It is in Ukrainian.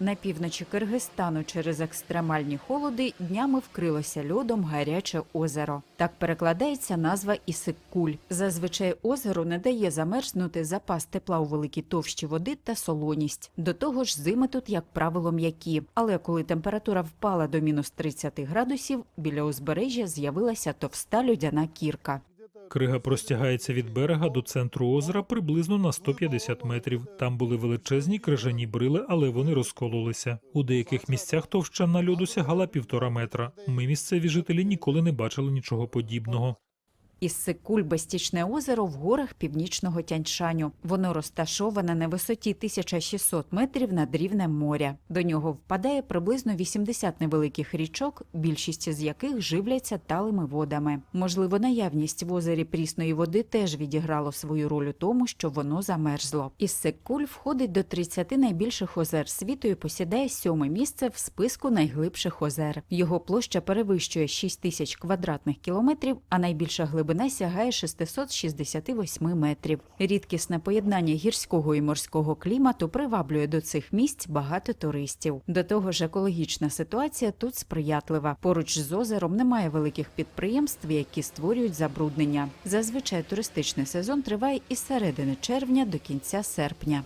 На півночі Киргизстану через екстремальні холоди днями вкрилося льодом гаряче озеро. Так перекладається назва Ісик-Куль. Зазвичай озеро не дає замерзнути запас тепла у великій товщі води та солоність. До того ж, зими тут, як правило, м'які. Але коли температура впала до мінус 30 градусів, біля узбережжя з'явилася товста льодяна кірка. Крига простягається від берега до центру озера приблизно на 150 метрів. Там були величезні крижані брили, але вони розкололися. У деяких місцях товщина льоду сягала півтора метра. Ми, місцеві жителі, ніколи не бачили нічого подібного. Іссик-Куль – безстічне озеро в горах північного Тяньшаню. Воно розташоване на висоті 1600 метрів над рівнем моря. До нього впадає приблизно 80 невеликих річок, більшість з яких живляться талими водами. Можливо, наявність в озері прісної води теж відіграло свою роль у тому, що воно замерзло. Іссик-Куль входить до 30 найбільших озер світу і посідає сьоме місце в списку найглибших озер. Його площа перевищує 6 тисяч квадратних кілометрів, а найбільша глибина сягає 668 метрів. Рідкісне поєднання гірського і морського клімату приваблює до цих місць багато туристів. До того ж, екологічна ситуація тут сприятлива. Поруч з озером немає великих підприємств, які створюють забруднення. Зазвичай туристичний сезон триває із середини червня до кінця серпня.